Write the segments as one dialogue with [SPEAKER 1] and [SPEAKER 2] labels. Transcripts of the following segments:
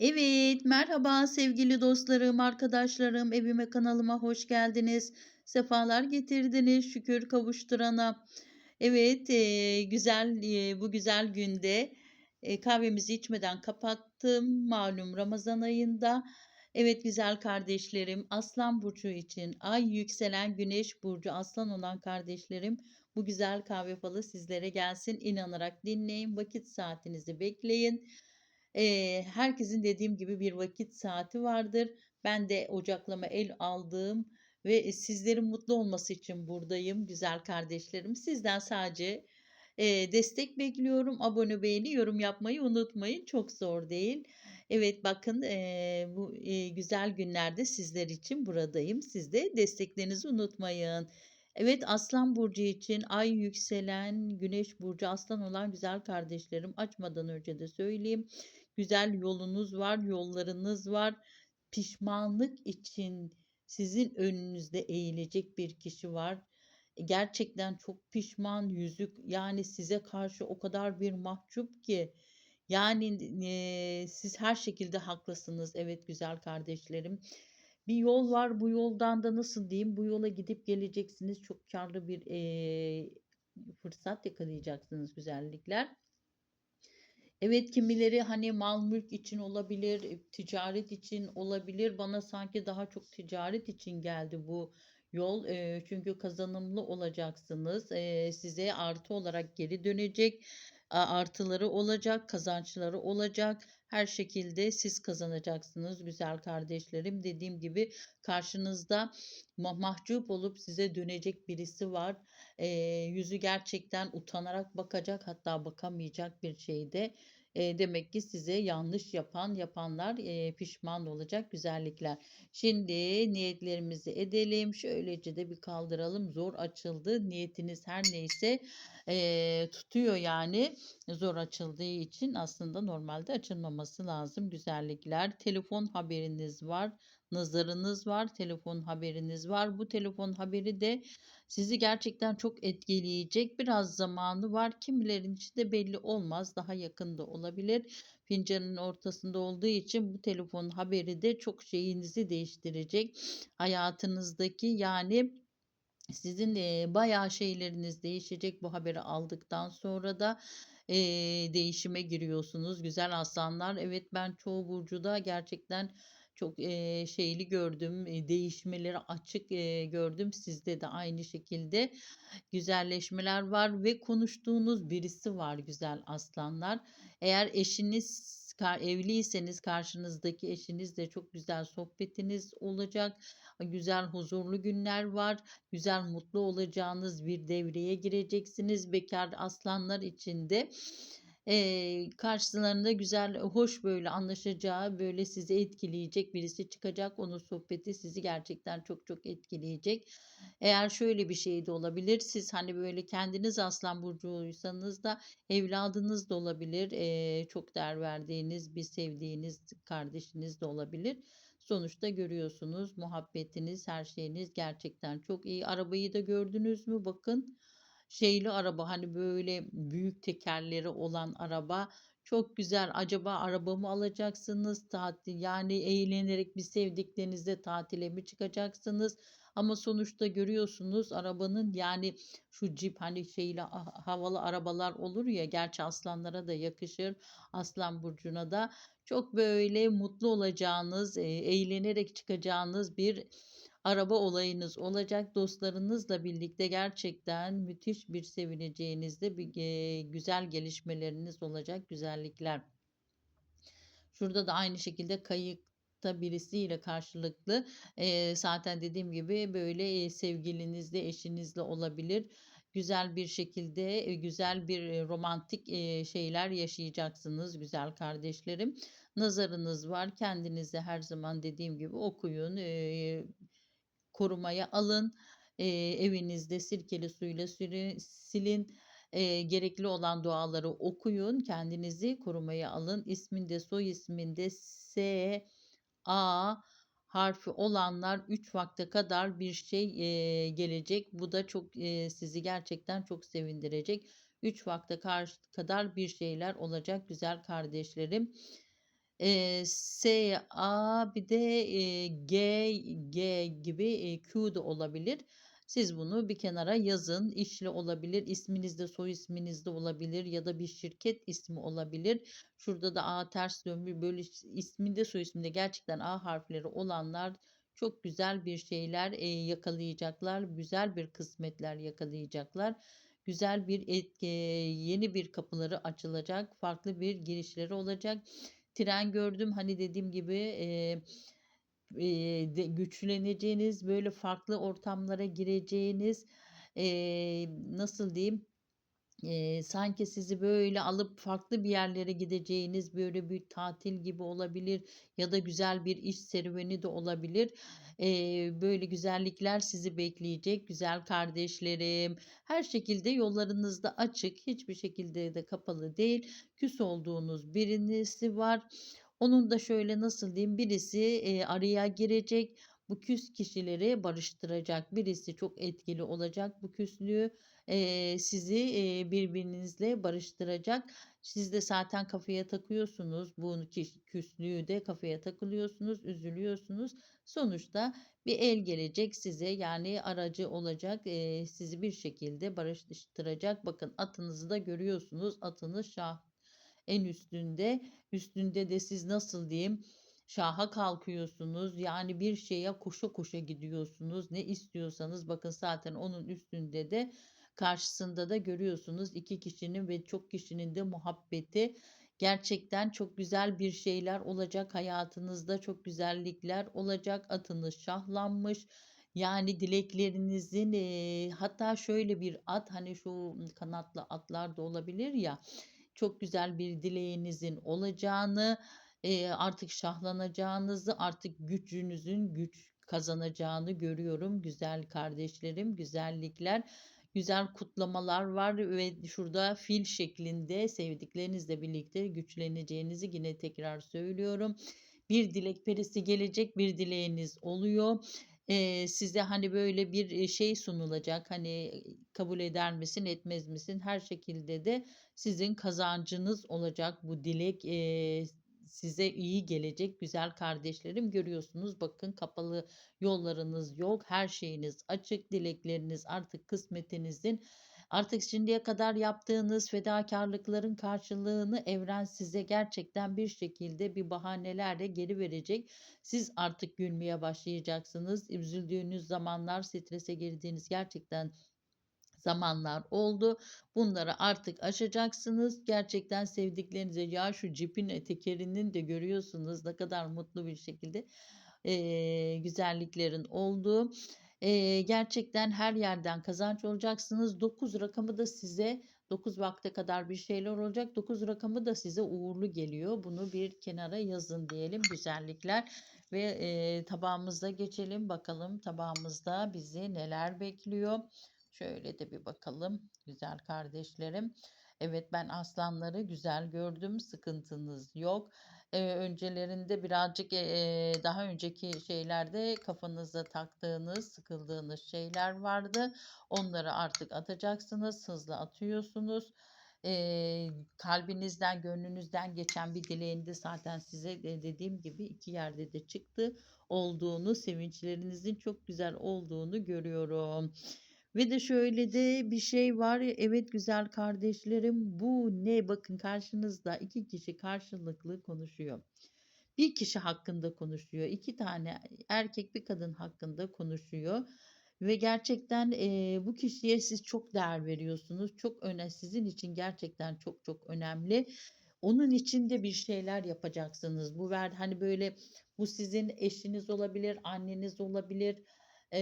[SPEAKER 1] Evet, merhaba sevgili dostlarım, arkadaşlarım, evime kanalıma hoş geldiniz. Sefalar getirdiniz şükür kavuşturana. Evet, eee, güzel eee, bu güzel günde eee, kahvemizi içmeden kapattım. Malum Ramazan ayında. Evet güzel kardeşlerim, Aslan burcu için ay yükselen Güneş burcu Aslan olan kardeşlerim, bu güzel kahve falı sizlere gelsin. İnanarak dinleyin, vakit saatinizi bekleyin. Eee, herkesin dediğim gibi bir vakit saati vardır. Ben de ocaklama el aldığım ve sizlerin mutlu olması için buradayım güzel kardeşlerim. Sizden sadece, eee, destek bekliyorum. Abone, beğeni, yorum yapmayı unutmayın. Çok zor değil. Evet, bakın, eee, bu, eee, güzel günlerde sizler için buradayım. Siz de desteklerinizi unutmayın. Evet, Aslan burcu için ay yükselen Güneş burcu Aslan olan güzel kardeşlerim, açmadan önce de söyleyeyim. Güzel yolunuz var, yollarınız var. Pişmanlık için sizin önünüzde eğilecek bir kişi var. E, gerçekten çok pişman, yüzü yani size karşı o kadar bir mahcup ki yani eee, siz her şekilde haklısınız. Evet güzel kardeşlerim. Bir yol var. Bu yoldan da nasıl diyeyim? Bu yola gidip geleceksiniz. Çok kârlı bir eee, fırsat yakalayacaksınız güzellikler. Evet, kimileri, hani, mal mülk için olabilir, eee, ticaret için olabilir. Bana sanki daha çok ticaret için geldi bu yol. Çünkü kazanımlı olacaksınız. Size artı olarak geri dönecek. Artıları olacak, kazançları olacak. Her şekilde siz kazanacaksınız güzel kardeşlerim. Dediğim gibi karşınızda ma mahcup olup size dönecek birisi var. Eee, yüzü gerçekten utanarak bakacak hatta bakamayacak bir şeyde. Eee, demek ki size yanlış yapan, yapanlar, eee, pişman olacak güzellikler. Şimdi niyetlerimizi edelim. Şöylece de bir kaldıralım. Zor açıldı. Niyetiniz her neyse, eee, tutuyor yani. Zor açıldığı için aslında normalde açılmaması lazım güzellikler. Telefon haberiniz var, nazarınız var, telefon haberiniz var. Bu telefon haberi de sizi gerçekten çok etkileyecek. Biraz zamanı var. Kimilerin için de belli olmaz. Daha yakında olabilir. Fincanın ortasında olduğu için bu telefon haberi de çok şeyinizi değiştirecek. Hayatınızdaki yani sizin, eee, bayağı şeyleriniz değişecek bu haberi aldıktan sonra da, eee, değişime giriyorsunuz güzel aslanlar. Evet, ben çoğu burcuda gerçekten çok, eee, şeyli gördüm, eee, değişmeleri açık, eee, gördüm. Sizde de aynı şekilde güzelleşmeler var ve konuştuğunuz birisi var güzel aslanlar. Eğer eşiniz evliyseniz karşınızdaki eşinizle çok güzel sohbetiniz olacak. Güzel, huzurlu günler var. Güzel, mutlu olacağınız bir devreye gireceksiniz. Bekâr aslanlar için eee, karşılarında güzel, hoş, böyle, anlaşacağı, böyle, sizi etkileyecek birisi çıkacak. Onun sohbeti sizi gerçekten çok çok etkileyecek. Eğer şöyle bir şey de olabilir. Siz, hani, böyle, kendiniz Aslan burcuysanız da evladınız da olabilir. Eee, çok değer verdiğiniz, bir sevdiğiniz kardeşiniz de olabilir. Sonuçta görüyorsunuz muhabbetiniz, her şeyiniz gerçekten çok iyi. Arabayı da gördünüz mü? Bakın, şeyli araba, hani, böyle, büyük tekerleri olan araba. Çok güzel. Acaba araba mı alacaksınız? Tatil, yani, eğlenerek bir sevdiklerinizle tatile mi çıkacaksınız? Ama sonuçta görüyorsunuz arabanın, yani, şu Jeep, hani, şeyli ha havalı arabalar olur ya, gerçi aslanlara da yakışır, Aslan burcuna da. Çok, böyle, mutlu olacağınız, eee, eğlenerek çıkacağınız bir araba olayınız olacak. Dostlarınızla birlikte gerçekten müthiş bir sevineceğiniz de bir, güzel gelişmeleriniz olacak güzellikler. Şurada da aynı şekilde kayıkta birisiyle karşılıklı, eee, zaten dediğim gibi, böyle, eee, sevgilinizle, eşinizle olabilir. Güzel bir şekilde, eee, güzel bir, eee, romantik, eee, şeyler yaşayacaksınız güzel kardeşlerim. Nazarınız var. Kendinizi her zaman dediğim gibi okuyun, eee, korumaya alın. Eee, evinizde sirkeli suyla sürü silin. Eee, gerekli olan duaları okuyun. Kendinizi korumaya alın. İsminde, soy isminde S, A harfi olanlar 3 vakte kadar bir şey, eee, gelecek. Bu da çok, eee, sizi gerçekten çok sevindirecek. 3 vakte kadar bir şeyler olacak güzel kardeşlerim. Eee, S, A bir de, eee, G, G gibi, eee, Q da olabilir. Siz bunu bir kenara yazın. İşli olabilir, isminiz de soy isminiz de olabilir ya da bir şirket ismi olabilir. Şurada da A ters dönmüş böyle is isminde soy isminde gerçekten A harfleri olanlar çok güzel bir şeyler, eee, yakalayacaklar. Güzel bir kısmetler yakalayacaklar. Güzel bir et yeni bir kapıları açılacak. Farklı bir girişleri olacak. Tren gördüm. Hani dediğim gibi, eee, eee, de güçleneceğiniz, böyle farklı ortamlara gireceğiniz, eee, nasıl diyeyim, eee, sanki sizi böyle alıp farklı bir yerlere gideceğiniz, böyle bir tatil gibi olabilir ya da güzel bir iş serüveni de olabilir. Eee, böyle güzellikler sizi bekleyecek güzel kardeşlerim. Her şekilde yollarınız da açık. Hiçbir şekilde de kapalı değil. Küs olduğunuz birisi var. Onun da şöyle nasıl diyeyim, birisi, eee, araya girecek. Bu küs kişileri barıştıracak. Birisi çok etkili olacak bu küslüğü, sizi, birbirinizle barıştıracak. Siz de zaten kafaya takıyorsunuz. Bu küslüğü de kafaya takılıyorsunuz, üzülüyorsunuz. Sonuçta bir el gelecek size, yani aracı olacak, sizi bir şekilde barıştıracak. Bakın atınızı da görüyorsunuz. Atınız şah en üstünde. Üstünde de siz nasıl diyeyim, şaha kalkıyorsunuz. Yani bir şeye koşa koşa gidiyorsunuz. Ne istiyorsanız bakın zaten onun üstünde de karşısında da görüyorsunuz 2 kişinin ve çok kişinin de muhabbeti. Gerçekten çok güzel bir şeyler olacak hayatınızda. Çok güzellikler olacak. Atınız şahlanmış. Yani dileklerinizin, eee, hatta şöyle bir at, hani şu kanatlı atlar da olabilir ya, çok güzel bir dileğinizin olacağını, eee, artık şahlanacağınızı, artık gücünüzün güç kazanacağını görüyorum güzel kardeşlerim. Güzellikler, güzel kutlamalar var ve şurada fil şeklinde sevdiklerinizle birlikte güçleneceğinizi yine tekrar söylüyorum. Bir dilek perisi gelecek, bir dileğiniz oluyor. Eee, size, hani, böyle bir, eee, şey sunulacak, hani, kabul eder misin, etmez misin? Her şekilde de sizin kazancınız olacak bu dilek, eee, size iyi gelecek güzel kardeşlerim. Görüyorsunuz bakın kapalı yollarınız yok. Her şeyiniz açık. Dilekleriniz artık kısmetinizin artık şimdiye kadar yaptığınız fedakârlıkların karşılığını evren size gerçekten bir şekilde bir bahanelerle geri verecek. Siz artık gülmeye başlayacaksınız. Üzüldüğünüz zamanlar, strese girdiğiniz gerçekten zamanlar oldu. Bunları artık aşacaksınız. Gerçekten sevdiklerinize ya şu cipin e tekerinin de görüyorsunuz ne kadar mutlu bir şekilde, eee, güzelliklerin olduğu. Eee, gerçekten her yerden kazanç olacaksınız. 9 rakamı da size 9 vakte kadar bir şeyler olacak. 9 rakamı da size uğurlu geliyor. Bunu bir kenara yazın diyelim güzellikler ve, eee, tabağımıza geçelim. Bakalım tabağımızda bizi neler bekliyor? Şöyle de bir bakalım güzel kardeşlerim. Evet, ben aslanları güzel gördüm. Sıkıntınız yok. Eee, öncelerinde birazcık, eee, daha önceki şeylerde kafanıza taktığınız, sıkıldığınız şeyler vardı. Onları artık atacaksınız. Hızlı atıyorsunuz. Eee, kalbinizden, gönlünüzden geçen bir dileğin de zaten size de dediğim gibi 2 yerde de çıktı olduğunu, sevinçlerinizin çok güzel olduğunu görüyorum. Ve de şöyle de bir şey var. Evet güzel kardeşlerim, bu ne? Bakın karşınızda 2 kişi karşılıklı konuşuyor. Bir kişi hakkında konuşuyor. 2 tane erkek, bir kadın hakkında konuşuyor ve gerçekten, eee, bu kişiye siz çok değer veriyorsunuz. Çok öne sizin için gerçekten çok çok önemli. Onun için de bir şeyler yapacaksınız. Bu ver hani, böyle, bu sizin eşiniz olabilir, anneniz olabilir, eee,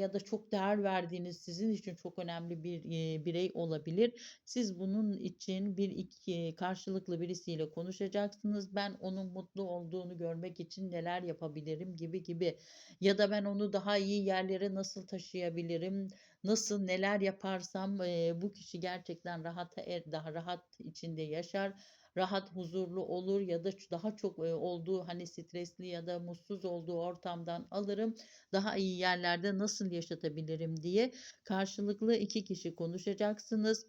[SPEAKER 1] ya da çok değer verdiğiniz, sizin için çok önemli bir, eee, birey olabilir. Siz bunun için bir iki karşılıklı birisiyle konuşacaksınız. Ben onun mutlu olduğunu görmek için neler yapabilirim gibi gibi ya da ben onu daha iyi yerlere nasıl taşıyabilirim, nasıl neler yaparsam, eee, bu kişi gerçekten rahata er daha rahat içinde yaşar, rahat, huzurlu olur ya da daha çok, olduğu, hani, stresli ya da mutsuz olduğu ortamdan alırım, daha iyi yerlerde nasıl yaşatabilirim diye karşılıklı 2 kişi konuşacaksınız.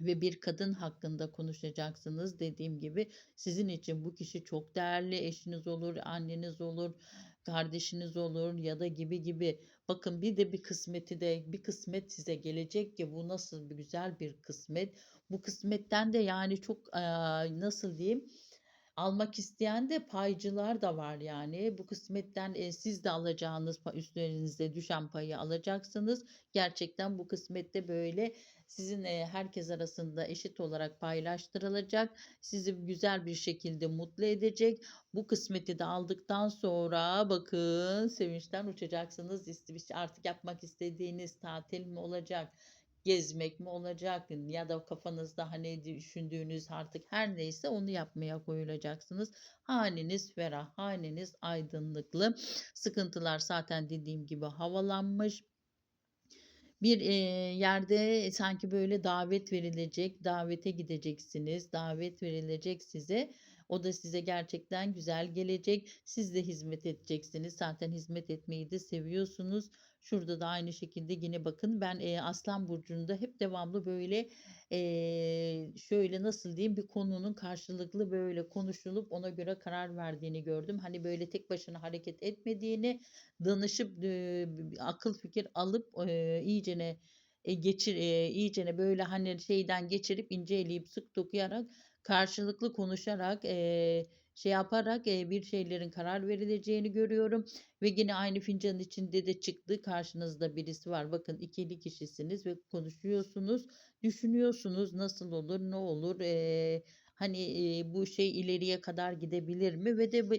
[SPEAKER 1] ve bir kadın hakkında konuşacaksınız. Dediğim gibi sizin için bu kişi çok değerli. Eşiniz olur, anneniz olur, kardeşiniz olur ya da gibi gibi. Bakın bir de bir kısmeti de bir kısmet size gelecek ki bu nasıl bir güzel bir kısmet. Bu kısmetten de yani çok eee, nasıl diyeyim? Almak isteyen de paycılar da var yani. Bu kısmetten e, siz de alacağınız üstlerinize düşen payı alacaksınız. Gerçekten bu kısmette böyle sizin herkes arasında eşit olarak paylaştırılacak. Sizi güzel bir şekilde mutlu edecek. Bu kısmeti de aldıktan sonra bakın sevinçten uçacaksınız. İst- Artık yapmak istediğiniz tatil mi olacak? gezmek mi olacak ya da kafanızda hani düşündüğünüz artık her neyse onu yapmaya koyulacaksınız. Haneniz ferah, haneniz aydınlıklı. Sıkıntılar zaten dediğim gibi havalanmış. Bir eee, yerde sanki böyle davet verilecek, davete gideceksiniz, davet verilecek size. O da size gerçekten güzel gelecek. Siz de hizmet edeceksiniz. Zaten hizmet etmeyi de seviyorsunuz. Şurada da aynı şekilde yine bakın ben eee, Aslan Burcu'nda hep devamlı böyle eee, şöyle nasıl diyeyim bir konunun karşılıklı böyle konuşulup ona göre karar verdiğini gördüm. Hani böyle tek başına hareket etmediğini danışıp eee, akıl fikir alıp eee, iyicene e, geçir eee, iyicene böyle hani şeyden geçirip inceleyip sık dokuyarak karşılıklı konuşarak eee, şey yaparak eee, bir şeylerin karar verileceğini görüyorum. Ve yine aynı fincanın içinde de çıktı. Karşınızda birisi var. Bakın ikili kişisiniz ve konuşuyorsunuz. Düşünüyorsunuz nasıl olur, ne olur, eee, hani eee, bu şey ileriye kadar gidebilir mi? Ve de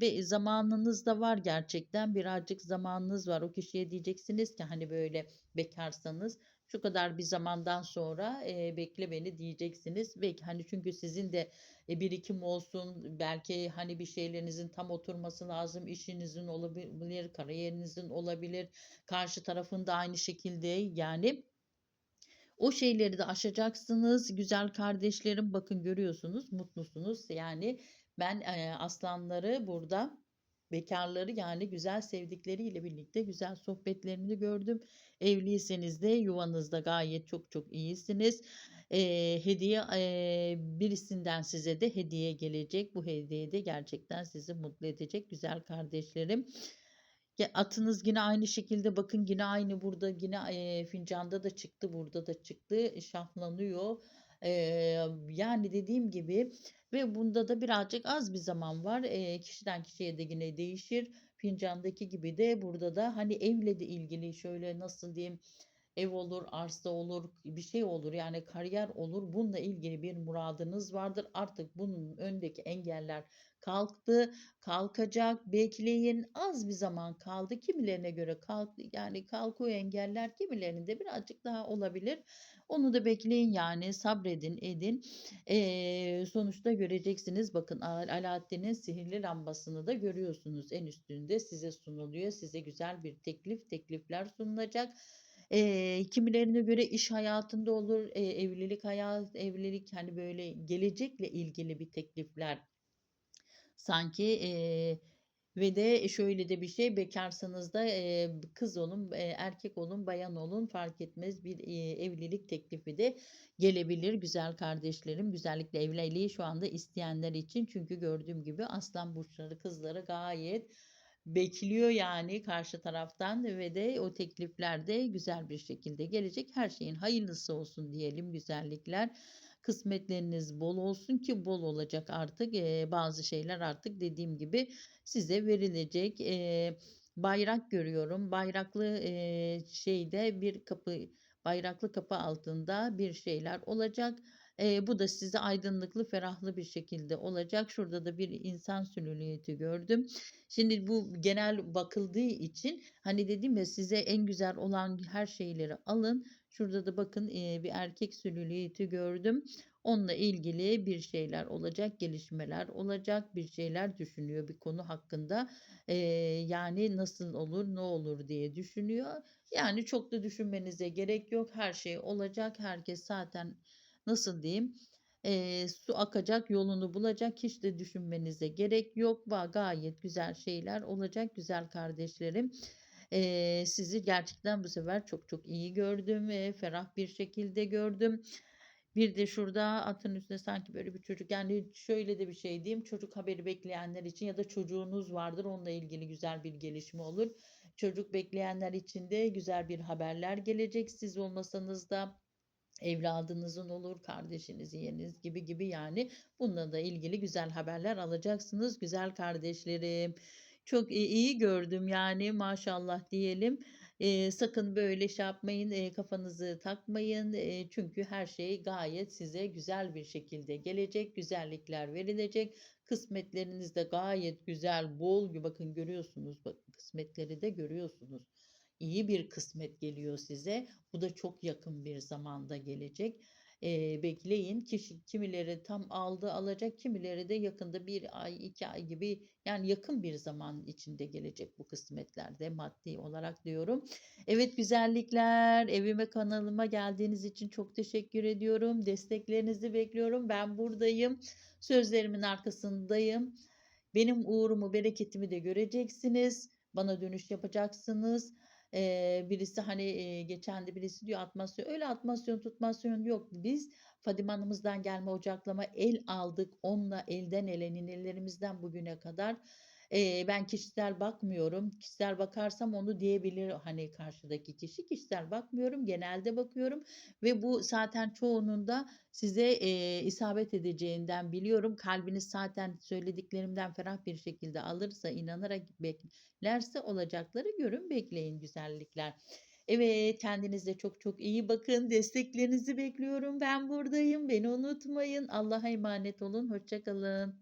[SPEAKER 1] ve zamanınız da var gerçekten. Birazcık zamanınız var. O kişiye diyeceksiniz ki hani böyle bekarsanız şu kadar bir zamandan sonra eee, bekle beni diyeceksiniz. Ve hani çünkü sizin de e, birikim olsun. Belki hani bir şeylerinizin tam oturması lazım. İşinizin olabilir, kariyerinizin olabilir. Karşı tarafın da aynı şekilde yani o şeyleri de aşacaksınız. Güzel kardeşlerim bakın görüyorsunuz mutlusunuz. Yani ben e, aslanları burada bekarları yani güzel sevdikleriyle birlikte güzel sohbetlerini gördüm. Evliyseniz de yuvanızda gayet çok çok iyisiniz. Eee, hediye eee, birisinden size de hediye gelecek. Bu hediye de gerçekten sizi mutlu edecek güzel kardeşlerim. Atınız yine aynı şekilde bakın yine aynı burada yine eee, fincanda da çıktı burada da çıktı şahlanıyor. Eee, yani dediğim gibi ve bunda da birazcık az bir zaman var. Eee, kişiden kişiye de yine değişir. Fincandaki gibi de burada da hani evle de ilgili şöyle nasıl diyeyim ev olur, arsa olur, bir şey olur yani kariyer olur. Bununla ilgili bir muradınız vardır. Artık bunun öndeki engeller kalktı, kalkacak. Bekleyin. Az bir zaman kaldı. Kimilerine göre kalktı. Yani kalkıyor engeller, kimilerinde birazcık daha olabilir. Onu da bekleyin yani sabredin, edin. Eee, sonuçta göreceksiniz. Bakın Al- Alaaddin'in sihirli lambasını da görüyorsunuz. En üstünde size sunuluyor. Size güzel bir teklif, teklifler sunulacak. Eee, kimilerine göre iş hayatında olur, eee, evlilik hayat, evlilik hani böyle gelecekle ilgili bir teklifler sanki eee, ve de şöyle de bir şey bekarsanız da eee, kız olun, eee, erkek olun, bayan olun fark etmez bir eee, evlilik teklifi de gelebilir güzel kardeşlerim. Güzellikle evliliği şu anda isteyenler için çünkü gördüğüm gibi aslan burçları kızları gayet bekliyor yani karşı taraftan ve de o teklifler de güzel bir şekilde gelecek. Her şeyin hayırlısı olsun diyelim güzellikler. Kısmetleriniz bol olsun ki bol olacak artık. Eee, bazı şeyler artık dediğim gibi size verilecek. Eee, bayrak görüyorum. Bayraklı eee, şeyde bir kapı bayraklı kapı altında bir şeyler olacak. Eee, bu da size aydınlıklı, ferahlı bir şekilde olacak. Şurada da bir insan silüeti gördüm. Şimdi bu genel bakıldığı için hani dedim ya size en güzel olan her şeyleri alın. Şurada da bakın eee, bir erkek silüeti gördüm. Onunla ilgili bir şeyler olacak, gelişmeler olacak, bir şeyler düşünüyor bir konu hakkında. Eee, yani nasıl olur, ne olur diye düşünüyor. Yani çok da düşünmenize gerek yok. Her şey olacak. Herkes zaten nasıl diyeyim? Eee, su akacak, yolunu bulacak. Hiç de düşünmenize gerek yok. Ba gayet güzel şeyler olacak güzel kardeşlerim. Eee, sizi gerçekten bu sefer çok çok iyi gördüm ve ferah bir şekilde gördüm. Bir de şurada atın üstünde sanki böyle bir çocuk yani şöyle de bir şey diyeyim çocuk haberi bekleyenler için ya da çocuğunuz vardır onunla ilgili güzel bir gelişme olur. Çocuk bekleyenler için de güzel bir haberler gelecek. Siz olmasanız da evladınızın olur, kardeşiniz, yeğeniniz gibi gibi yani bununla da ilgili güzel haberler alacaksınız güzel kardeşlerim. Çok iyi gördüm yani maşallah diyelim. Eee, sakın böyle şey yapmayın, eee, kafanızı takmayın. Eee, çünkü her şey gayet size güzel bir şekilde gelecek. Güzellikler verilecek. Kısmetleriniz de gayet güzel, bol bakın görüyorsunuz bakın kısmetleri de görüyorsunuz. İyi bir kısmet geliyor size. Bu da çok yakın bir zamanda gelecek. Eee, bekleyin. Kişi kimileri tam aldı, alacak, kimileri de yakında 1 ay, 2 ay gibi yani yakın bir zaman içinde gelecek bu kısmetler de maddi olarak diyorum. Evet güzellikler, evime, kanalıma geldiğiniz için çok teşekkür ediyorum. Desteklerinizi bekliyorum. Ben buradayım. Sözlerimin arkasındayım. Benim uğurumu, bereketimi de göreceksiniz. Bana dönüş yapacaksınız. Eee, birisi hani, eee, geçen de birisi diyor atmasyon öyle atmasyon tutmasyon yok. Biz Fadime Hanım'ızdan gelme ocaklama el aldık. Onunla elden ele ninelerimizden bugüne kadar. Eee, ben kişisel bakmıyorum. Kişisel bakarsam onu diyebilir hani karşıdaki kişi. Kişisel bakmıyorum, genelde bakıyorum ve bu zaten çoğunun da size, eee, isabet edeceğinden biliyorum. Kalbiniz zaten söylediklerimden ferah bir şekilde alırsa, inanarak beklerse olacakları görün, bekleyin güzellikler. Evet, kendinize çok çok iyi bakın. Desteklerinizi bekliyorum. Ben buradayım. Beni unutmayın. Allah'a emanet olun. Hoşça kalın.